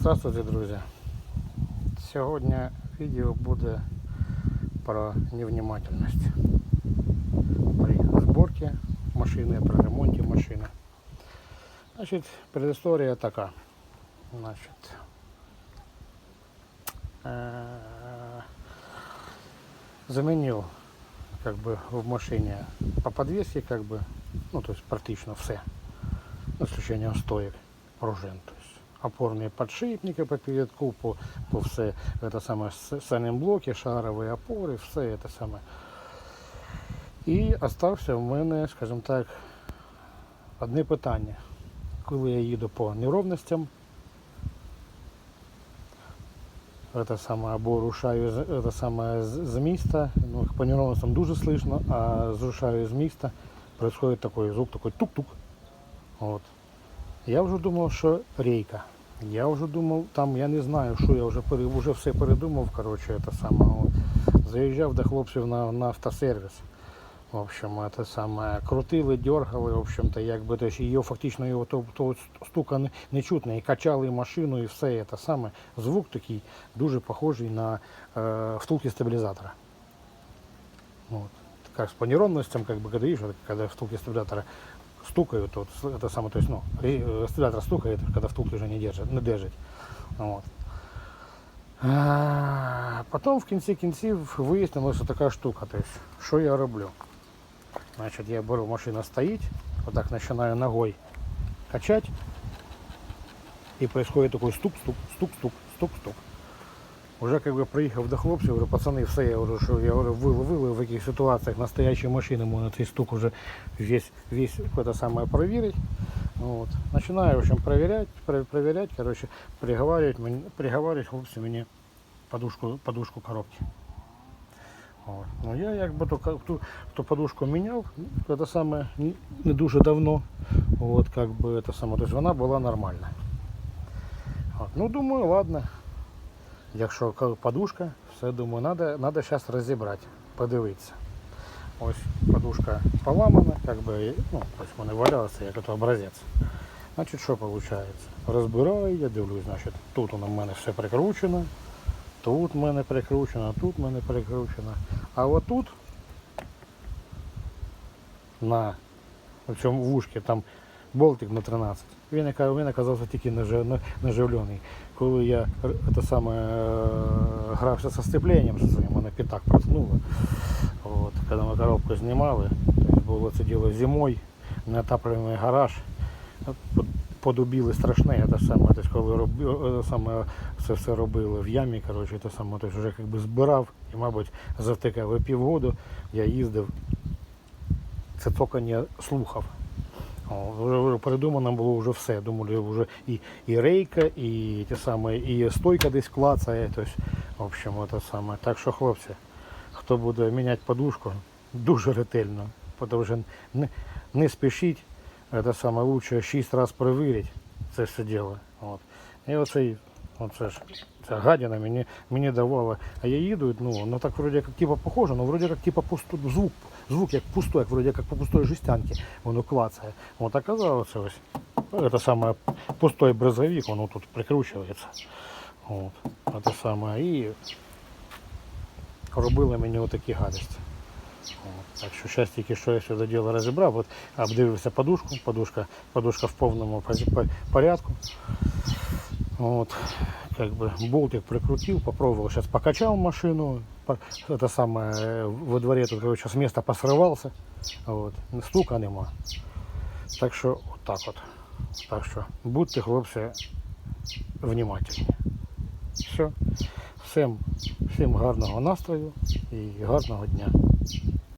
Здравствуйте, друзі. Сьогодні відео буде про невнимательність при зборці машини, при ремонті машини. Значить, предісторія така. Значить, е, заменил как бы в машине по подвеске как бы, ну то есть практично все, за исключением стоек, пружин, то есть опорные подшипники по передку, по, по все это самое сальном блоки, шаровые опори, все это саме. І остався в мене, скажімо так, одне питання. Коли я їду по неровностям, это самое, або рушаю з- это самое, з, з міста, ну, по неровностям дуже слышно, а зрушаю з міста, происходит такой звук, такой тук-тук. Вот. Я вже думав, що рейка. Я вже думав, там я не знаю, що я вже вже все передумав. Коротше, це саме. Заїжджав до хлопців на, на автосервіс. В общем, це саме крутили, дергали, в общем-то, якби то її фактично його то, то стука не, не чутно, і качали машину, і все це саме. Звук такий дуже похожий на е, втулки стабілізатора. Вот. Как с понеровностям, как бы, когда видишь, когда втулки стабилятора стукают, вот, с- это самое, то есть, ну, ре- э, стабилятор стукает, когда втулки уже не держит, не держит. Вот. А, Потом в кінці кінців вияснилося така штука. То есть, що я роблю? Значить, я беру, машина стоїть, отак починаю ногой качать, і происходит такой стук-стук, стук-стук, стук-стук. Уже как бы приїхав до хлопців, говорю, пацани, все, я говорю, що я говорю, вили, в яких ситуаціях настоящі машини можна цей стук уже весь, весь это самое проверить. Вот. Начинаю, в общем, проверять, про- проверять, короче, приговаривать, приговаривать хлопці мені подушку, подушку коробки. От. Ну я якби ту, ту, ту подушку міняв, це саме не- дуже давно. От, как би, це саме, тобто вона була нормальна. От. Ну думаю, ладно. Якщо подушка, все думаю, надо, надо зараз розібрати, подивитися. Ось подушка поламана, как би, ну, ось вони валялися, як це образець. Значить, що виходить? Розбираю, я дивлюсь, значить, тут воно в мене все прикручено, тут в мене прикручено, тут в мене прикручено. А отут на цьому вушці там болтик на 13. Він, він оказався тільки нажи- наживлений. Коли я це саме, е, грався зі степленням зі своїм, мене п'ятак проткнуло. От, коли ми коробку знімали, було це діло зимою, неотаплений гараж. От под- Подубіли страшне, це саме, тобто, коли роби, е, саме це все робили в ямі, коротше, це саме, тобто, вже якби збирав і, мабуть, завтикав півгоду, я їздив, це цокання слухав. Вже, придумано було вже все. Думали, вже і, і рейка, і те саме, і стойка десь клацає. Тось, в общем, це саме. Так що, хлопці, хто буде міняти подушку, дуже ретельно, тому що не, не спішіть, це саме лучше 6 разів перевірити це все діло. От. І оцей, оце ж, ця гадина мені, мені давала. А я їду, ну, ну так вроде как типа похоже, но вроде как типа пусто, звук, звук як пустой, як вроде как по пустой жестянке, воно клацає. От оказалося ось, це саме пустой брезовик, воно тут прикручується. От, це саме, і робили мені отакі гадості. Так що зараз тільки що я сюди діло розібрав, от обдивився подушку, подушка, подушка в повному по- по- порядку. Вот, как бы болтик прикрутил, попробовал, сейчас покачал машину, по- это самое, э, во дворе тут, короче, с места посрывался, вот, стука нема. Так що, от так от. Так що, будьте, хлопці, внимательні. Все. Всім, всім гарного настрою і гарного дня.